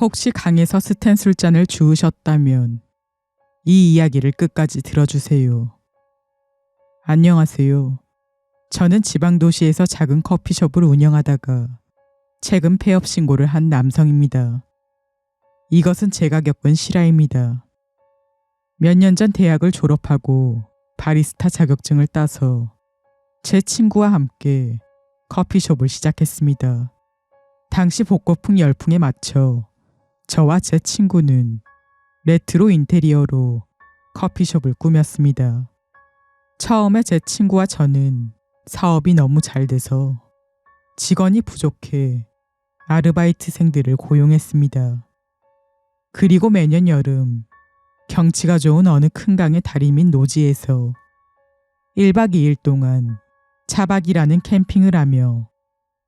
혹시 강에서 스텐 술잔을 주우셨다면 이 이야기를 끝까지 들어주세요. 안녕하세요. 저는 지방 도시에서 작은 커피숍을 운영하다가 최근 폐업 신고를 한 남성입니다. 이것은 제가 겪은 실화입니다. 몇 년 전 대학을 졸업하고 바리스타 자격증을 따서 제 친구와 함께 커피숍을 시작했습니다. 당시 복고풍 열풍에 맞춰 저와 제 친구는 레트로 인테리어로 커피숍을 꾸몄습니다. 처음에 제 친구와 저는 사업이 너무 잘 돼서 직원이 부족해 아르바이트생들을 고용했습니다. 그리고 매년 여름 경치가 좋은 어느 큰 강의 다리밑 노지에서 1박 2일 동안 차박이라는 캠핑을 하며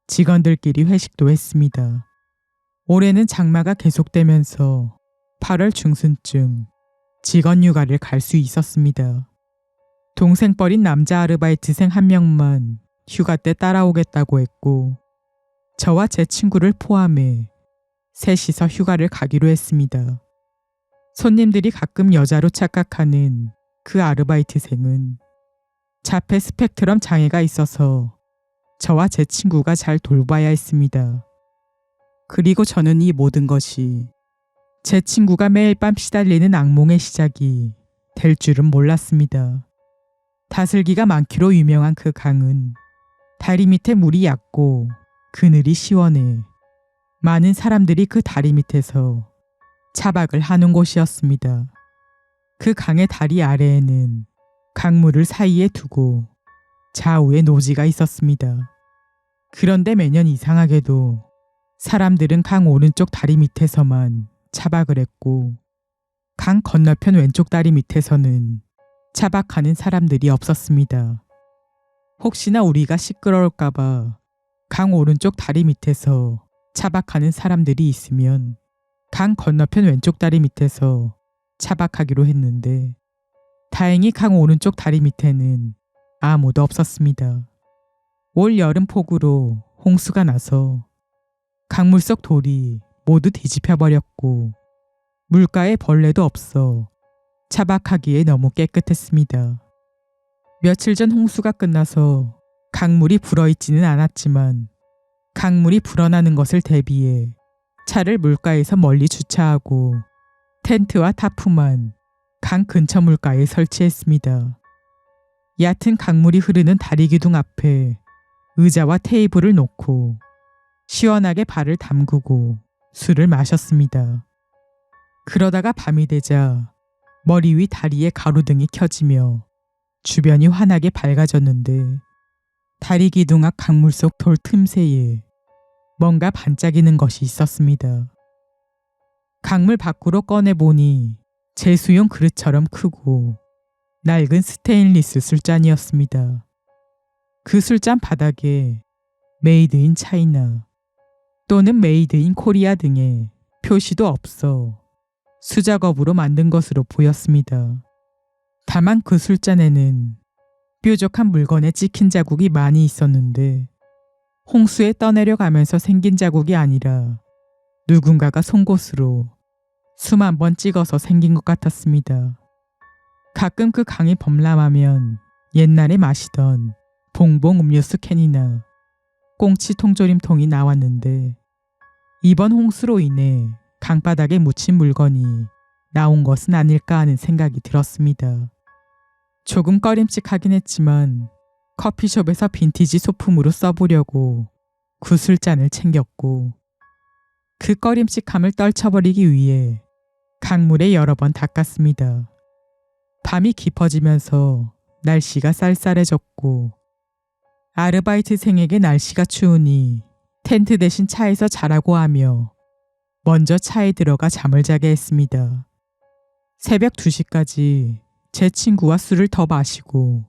직원들끼리 회식도 했습니다. 올해는 장마가 계속되면서 8월 중순쯤 직원 휴가를 갈 수 있었습니다. 동생 뻘인 남자 아르바이트생 한 명만 휴가 때 따라오겠다고 했고, 저와 제 친구를 포함해 셋이서 휴가를 가기로 했습니다. 손님들이 가끔 여자로 착각하는 그 아르바이트생은 자폐 스펙트럼 장애가 있어서 저와 제 친구가 잘 돌봐야 했습니다. 그리고 저는 이 모든 것이 제 친구가 매일 밤 시달리는 악몽의 시작이 될 줄은 몰랐습니다. 다슬기가 많기로 유명한 그 강은 다리 밑에 물이 얕고 그늘이 시원해 많은 사람들이 그 다리 밑에서 차박을 하는 곳이었습니다. 그 강의 다리 아래에는 강물을 사이에 두고 좌우에 노지가 있었습니다. 그런데 매년 이상하게도 사람들은 강 오른쪽 다리 밑에서만 차박을 했고 강 건너편 왼쪽 다리 밑에서는 차박하는 사람들이 없었습니다. 혹시나 우리가 시끄러울까봐 강 오른쪽 다리 밑에서 차박하는 사람들이 있으면 강 건너편 왼쪽 다리 밑에서 차박하기로 했는데 다행히 강 오른쪽 다리 밑에는 아무도 없었습니다. 올 여름 폭우로 홍수가 나서 강물 속 돌이 모두 뒤집혀 버렸고 물가에 벌레도 없어 차박하기에 너무 깨끗했습니다. 며칠 전 홍수가 끝나서 강물이 불어있지는 않았지만 강물이 불어나는 것을 대비해 차를 물가에서 멀리 주차하고 텐트와 타프만 강 근처 물가에 설치했습니다. 얕은 강물이 흐르는 다리 기둥 앞에 의자와 테이블을 놓고 시원하게 발을 담그고 술을 마셨습니다. 그러다가 밤이 되자 머리 위 다리에 가로등이 켜지며 주변이 환하게 밝아졌는데 다리 기둥 앞 강물 속 돌 틈새에 뭔가 반짝이는 것이 있었습니다. 강물 밖으로 꺼내보니 제수용 그릇처럼 크고 낡은 스테인리스 술잔이었습니다. 그 술잔 바닥에 메이드 인 차이나 또는 메이드 인 코리아 등의 표시도 없어 수작업으로 만든 것으로 보였습니다. 다만 그 술잔에는 뾰족한 물건에 찍힌 자국이 많이 있었는데 홍수에 떠내려가면서 생긴 자국이 아니라 누군가가 송곳으로 수만 번 찍어서 생긴 것 같았습니다. 가끔 그 강이 범람하면 옛날에 마시던 봉봉 음료수 캔이나 꽁치 통조림통이 나왔는데 이번 홍수로 인해 강바닥에 묻힌 물건이 나온 것은 아닐까 하는 생각이 들었습니다. 조금 꺼림칙하긴 했지만 커피숍에서 빈티지 소품으로 써보려고 구슬잔을 챙겼고 그 꺼림칙함을 떨쳐버리기 위해 강물에 여러 번 닦았습니다. 밤이 깊어지면서 날씨가 쌀쌀해졌고 아르바이트생에게 날씨가 추우니 텐트 대신 차에서 자라고 하며 먼저 차에 들어가 잠을 자게 했습니다. 새벽 2시까지 제 친구와 술을 더 마시고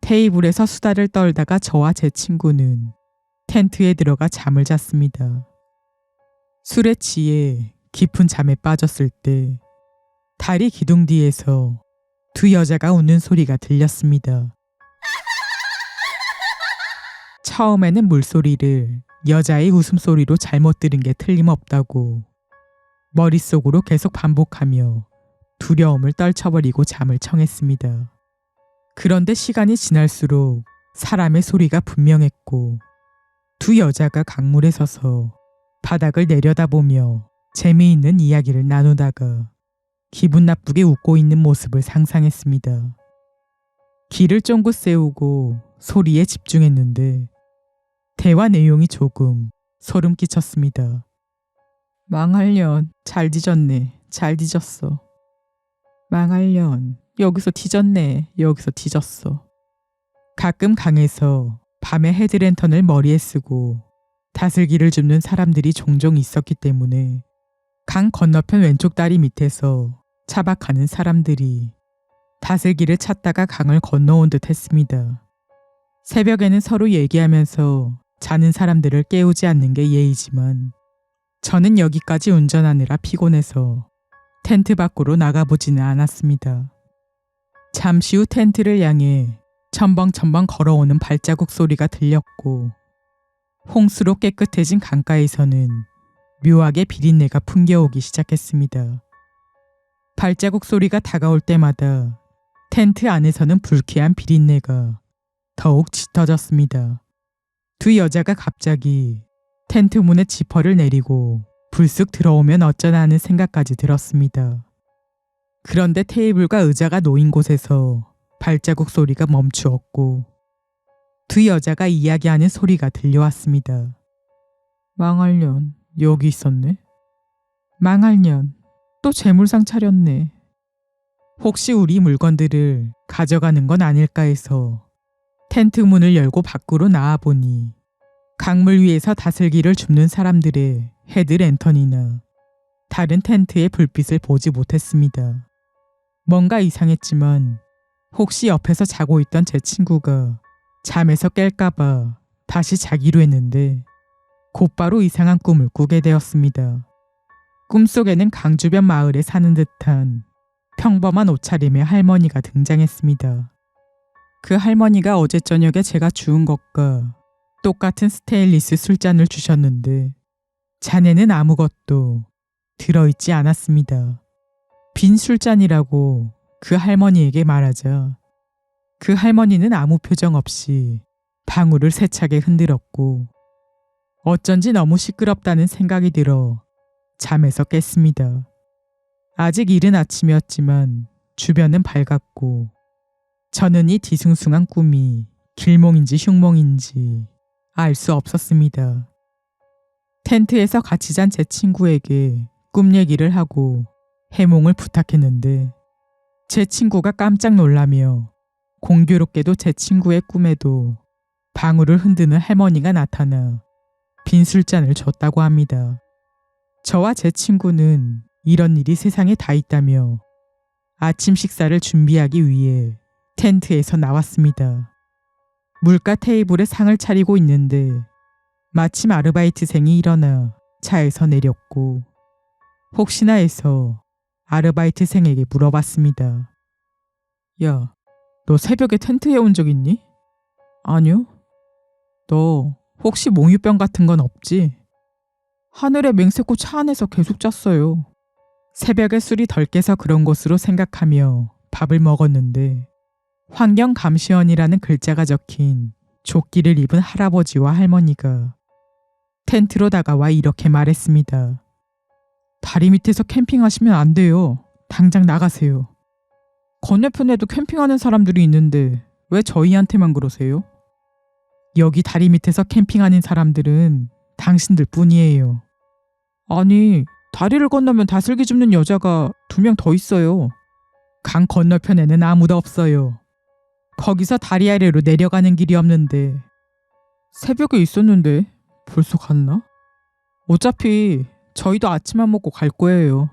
테이블에서 수다를 떨다가 저와 제 친구는 텐트에 들어가 잠을 잤습니다. 술에 취해 깊은 잠에 빠졌을 때 다리 기둥 뒤에서 두 여자가 웃는 소리가 들렸습니다. 처음에는 물소리를 여자의 웃음소리로 잘못 들은 게 틀림없다고 머릿속으로 계속 반복하며 두려움을 떨쳐버리고 잠을 청했습니다. 그런데 시간이 지날수록 사람의 소리가 분명했고 두 여자가 강물에 서서 바닥을 내려다보며 재미있는 이야기를 나누다가 기분 나쁘게 웃고 있는 모습을 상상했습니다. 귀를 쫑긋 세우고 소리에 집중했는데 대화 내용이 조금 소름 끼쳤습니다. 망할년 잘 뒤졌네 잘 뒤졌어. 망할년 여기서 뒤졌네 여기서 뒤졌어. 가끔 강에서 밤에 헤드랜턴을 머리에 쓰고 다슬기를 줍는 사람들이 종종 있었기 때문에 강 건너편 왼쪽 다리 밑에서 차박하는 사람들이 다슬기를 찾다가 강을 건너온 듯 했습니다. 새벽에는 서로 얘기하면서 자는 사람들을 깨우지 않는 게 예의지만 저는 여기까지 운전하느라 피곤해서 텐트 밖으로 나가보지는 않았습니다. 잠시 후 텐트를 향해 첨벙첨벙 걸어오는 발자국 소리가 들렸고 홍수로 깨끗해진 강가에서는 묘하게 비린내가 풍겨오기 시작했습니다. 발자국 소리가 다가올 때마다 텐트 안에서는 불쾌한 비린내가 더욱 짙어졌습니다. 두 여자가 갑자기 텐트 문에 지퍼를 내리고 불쑥 들어오면 어쩌나 하는 생각까지 들었습니다. 그런데 테이블과 의자가 놓인 곳에서 발자국 소리가 멈추었고 두 여자가 이야기하는 소리가 들려왔습니다. 망할 년 여기 있었네. 망할 년 또 재물상 차렸네. 혹시 우리 물건들을 가져가는 건 아닐까 해서 텐트 문을 열고 밖으로 나와 보니 강물 위에서 다슬기를 줍는 사람들의 헤드 랜턴이나 다른 텐트의 불빛을 보지 못했습니다. 뭔가 이상했지만 혹시 옆에서 자고 있던 제 친구가 잠에서 깰까봐 다시 자기로 했는데 곧바로 이상한 꿈을 꾸게 되었습니다. 꿈속에는 강 주변 마을에 사는 듯한 평범한 옷차림의 할머니가 등장했습니다. 그 할머니가 어제 저녁에 제가 주운 것과 똑같은 스테인리스 술잔을 주셨는데 잔에는 아무것도 들어있지 않았습니다. 빈 술잔이라고 그 할머니에게 말하자 그 할머니는 아무 표정 없이 방울을 세차게 흔들었고 어쩐지 너무 시끄럽다는 생각이 들어 잠에서 깼습니다. 아직 이른 아침이었지만 주변은 밝았고 저는 이 뒤숭숭한 꿈이 길몽인지 흉몽인지 알 수 없었습니다. 텐트에서 같이 잔 제 친구에게 꿈 얘기를 하고 해몽을 부탁했는데 제 친구가 깜짝 놀라며 공교롭게도 제 친구의 꿈에도 방울을 흔드는 할머니가 나타나 빈 술잔을 줬다고 합니다. 저와 제 친구는 이런 일이 세상에 다 있다며 아침 식사를 준비하기 위해 텐트에서 나왔습니다. 물가 테이블에 상을 차리고 있는데 마침 아르바이트생이 일어나 차에서 내렸고 혹시나 해서 아르바이트생에게 물어봤습니다. 야, 너 새벽에 텐트에 온 적 있니? 아니요. 너 혹시 몽유병 같은 건 없지? 하늘에 맹세코 차 안에서 계속 잤어요. 새벽에 술이 덜 깨서 그런 것으로 생각하며 밥을 먹었는데 환경감시원이라는 글자가 적힌 조끼를 입은 할아버지와 할머니가 텐트로 다가와 이렇게 말했습니다. 다리 밑에서 캠핑하시면 안 돼요. 당장 나가세요. 건너편에도 캠핑하는 사람들이 있는데 왜 저희한테만 그러세요? 여기 다리 밑에서 캠핑하는 사람들은 당신들 뿐이에요. 아니, 다리를 건너면 다슬기 줍는 여자가 두 명 더 있어요. 강 건너편에는 아무도 없어요. 거기서 다리 아래로 내려가는 길이 없는데 새벽에 있었는데 벌써 갔나? 어차피 저희도 아침 안 먹고 갈 거예요.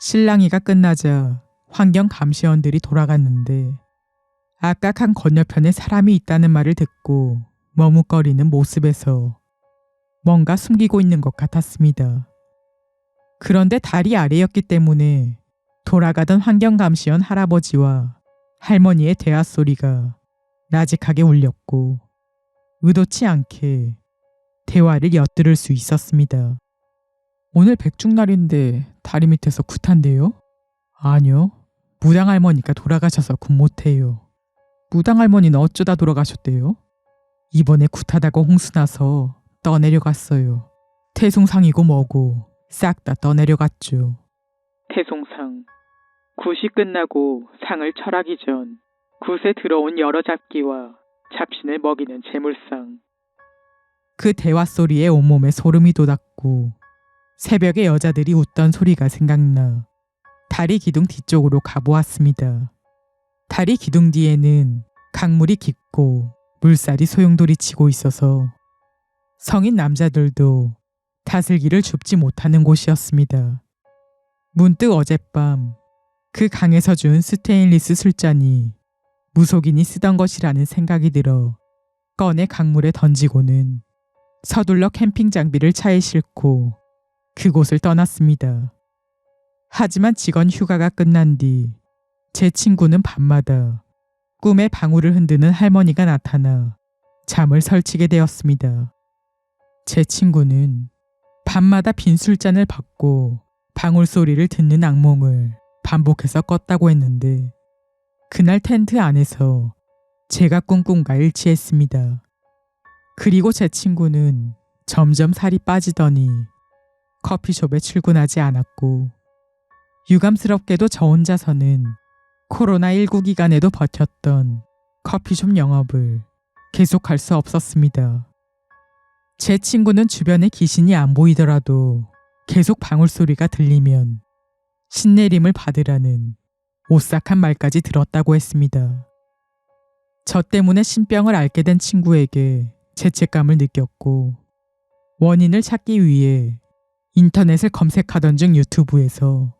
신랑이가 끝나자 환경 감시원들이 돌아갔는데 아까 강 건너편에 사람이 있다는 말을 듣고 머뭇거리는 모습에서 뭔가 숨기고 있는 것 같았습니다. 그런데 다리 아래였기 때문에 돌아가던 환경감시원 할아버지와 할머니의 대화 소리가 나직하게 울렸고 의도치 않게 대화를 엿들을 수 있었습니다. 오늘 백중날인데 다리 밑에서 굿한데요? 아니요. 무당 할머니가 돌아가셔서 굿 못해요. 무당 할머니는 어쩌다 돌아가셨대요? 이번에 굿하다고 홍수나서 떠내려갔어요. 태송상이고 뭐고 싹 다 떠내려갔죠. 태송상. 굿이 끝나고 상을 철하기 전 굿에 들어온 여러 잡기와 잡신을 먹이는 재물상. 그 대화 소리에 온몸에 소름이 돋았고 새벽에 여자들이 웃던 소리가 생각나 다리 기둥 뒤쪽으로 가보았습니다. 다리 기둥 뒤에는 강물이 깊고 물살이 소용돌이 치고 있어서 성인 남자들도 다슬기를 줍지 못하는 곳이었습니다. 문득 어젯밤 그 강에서 준 스테인리스 술잔이 무속인이 쓰던 것이라는 생각이 들어 꺼내 강물에 던지고는 서둘러 캠핑 장비를 차에 싣고 그곳을 떠났습니다. 하지만 직원 휴가가 끝난 뒤 제 친구는 밤마다 꿈에 방울을 흔드는 할머니가 나타나 잠을 설치게 되었습니다. 제 친구는 밤마다 빈 술잔을 받고 방울 소리를 듣는 악몽을 반복해서 꿨다고 했는데 그날 텐트 안에서 제가 꾼 꿈과 일치했습니다. 그리고 제 친구는 점점 살이 빠지더니 커피숍에 출근하지 않았고 유감스럽게도 저 혼자서는 코로나19 기간에도 버텼던 커피숍 영업을 계속할 수 없었습니다. 제 친구는 주변에 귀신이 안 보이더라도 계속 방울 소리가 들리면 신내림을 받으라는 오싹한 말까지 들었다고 했습니다. 저 때문에 신병을 앓게 된 친구에게 죄책감을 느꼈고 원인을 찾기 위해 인터넷을 검색하던 중 유튜브에서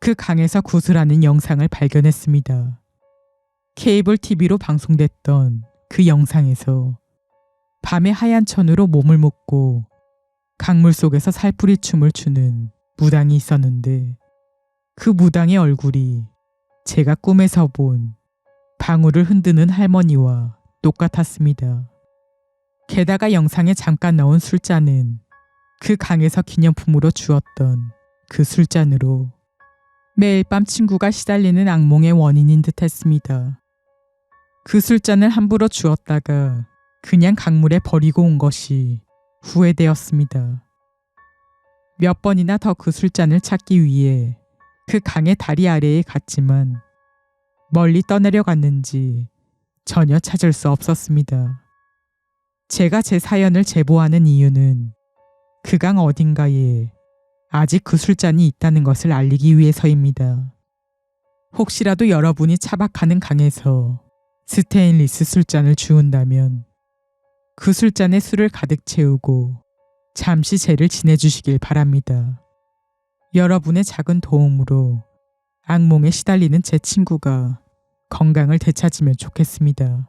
그 강에서 구슬하는 영상을 발견했습니다. 케이블 TV로 방송됐던 그 영상에서 밤에 하얀 천으로 몸을 묶고 강물 속에서 살풀이 춤을 추는 무당이 있었는데 그 무당의 얼굴이 제가 꿈에서 본 방울을 흔드는 할머니와 똑같았습니다. 게다가 영상에 잠깐 넣은 술잔은 그 강에서 기념품으로 주었던 그 술잔으로 매일 밤 친구가 시달리는 악몽의 원인인 듯 했습니다. 그 술잔을 함부로 주었다가 그냥 강물에 버리고 온 것이 후회되었습니다. 몇 번이나 더 그 술잔을 찾기 위해 그 강의 다리 아래에 갔지만 멀리 떠내려 갔는지 전혀 찾을 수 없었습니다. 제가 제 사연을 제보하는 이유는 그 강 어딘가에 아직 그 술잔이 있다는 것을 알리기 위해서입니다. 혹시라도 여러분이 차박하는 강에서 스테인리스 술잔을 주운다면 그 술잔에 술을 가득 채우고 잠시 죄를 지내주시길 바랍니다. 여러분의 작은 도움으로 악몽에 시달리는 제 친구가 건강을 되찾으면 좋겠습니다.